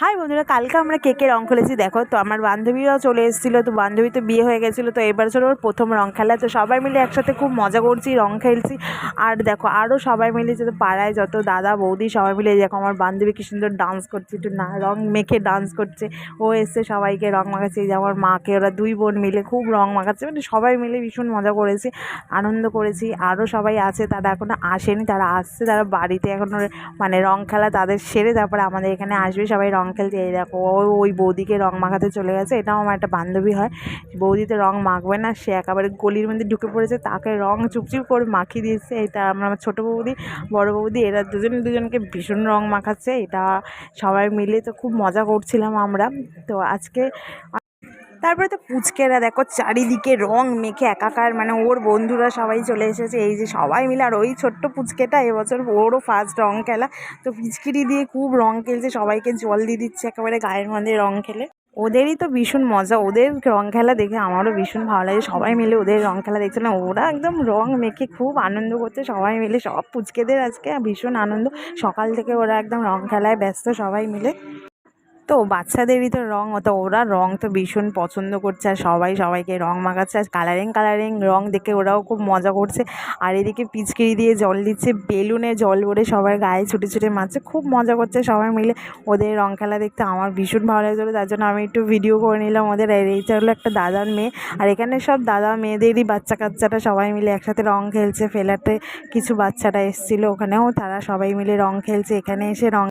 High বন্ধুরা, কালকে আমরা কেকে রং খেলেছি। দেখো, তো আমার বান্ধবীরাও চলে এসেছিল, তো বান্ধবী তো বিয়ে হয়ে গেছিল, তো এবার ছিল ওর প্রথম রং খেলা। তো সবাই মিলে একসাথে খুব মজা করছি, রং খেলছি। আর দেখো আরও সবাই মিলে যত পাড়ায় যত দাদা, বৌদি সবাই মিলে, দেখো আমার বান্ধবী কি সুন্দর ডান্স করছে, একটু না, রং মেখে ডান্স করছে। ও এসে সবাইকে রং মাখাচ্ছে যে আমার মাকে, ওরা দুই বোন মিলে খুব রং মাখাচ্ছে মানে সবাই মিলে ভীষণ মজা করেছি, আনন্দ করেছি। আরও সবাই আছে, তারা এখনও আসেনি, তারা আসছে, তারা বাড়িতে এখনও মানে রং খেলা তাদের সেরে তারপরে আমাদের এখানে আসবে, সবাই রং খেলতে এই দেখো ওই বৌদিকে রং মাখাতে চলে গেছে, এটাও আমার একটা বান্ধবী হয়। বৌদিতে রং মাখবে না, সে একেবারে গলির মধ্যে ঢুকে পড়েছে, তাকে রং চুপচুপ করে মাখিয়ে দিয়েছে, এটা আমরা আমার ছোটো বৌদি, বড় বৌদি, এরা দুজন দুজনকে ভীষণ রং মাখাচ্ছে, এটা সবাই মিলে তো খুব মজা করছিলাম আমরা। তো আজকে তারপরে তো পুচকেরা দেখো, চারিদিকে রং মেখে একাকার মানে ওর বন্ধুরা সবাই চলে এসেছে, এই যে সবাই মিলে, আর ওই ছোট্ট পুচকেটা এবছর ওরও ফার্স্ট রং খেলা। তো পিচকিরি দিয়ে খুব রং খেলছে, সবাইকে জল দিয়ে দিচ্ছে, একেবারে গায়ের মধ্যে রং খেলে। ওদেরই তো ভীষণ মজা, ওদের রং খেলা দেখে আমারও ভীষণ ভালো লাগে, সবাই মিলে ওদের রং খেলা দেখছিলাম ওরা একদম রং মেখে খুব আনন্দ করছে, সবাই মিলে, সব পুচকেদের আজকে ভীষণ আনন্দ, সকাল থেকে ওরা একদম রং খেলায় ব্যস্ত সবাই মিলে। তো বাচ্চাদেরই তো রং, তো ওরা রং তো ভীষণ পছন্দ করছে আর সবাই সবাইকে রং মাখাচ্ছে আর কালারিং কালারিং রং দেখে ওরাও খুব মজা করছে। আর এদিকে পিচকিরি দিয়ে জল দিচ্ছে, বেলুনে জল ভরে সবাই গায়ে ছুটে ছুটে মারছে, খুব মজা করছে সবাই মিলে। ওদের রং খেলা দেখতে আমার ভীষণ ভালো লাগছিল, তার জন্য আমি একটু ভিডিও করে নিলাম ওদের। আর এইটা হলো একটা দাদার মেয়ে। আর এখানে সব দাদা মেয়েদেরই বাচ্চা কাচ্চাটা সবাই মিলে একসাথে রং খেলছে, ফেলাতে কিছু বাচ্চারা এসেছিল ওখানেও, তারা সবাই মিলে রং খেলছে, এখানে এসে রং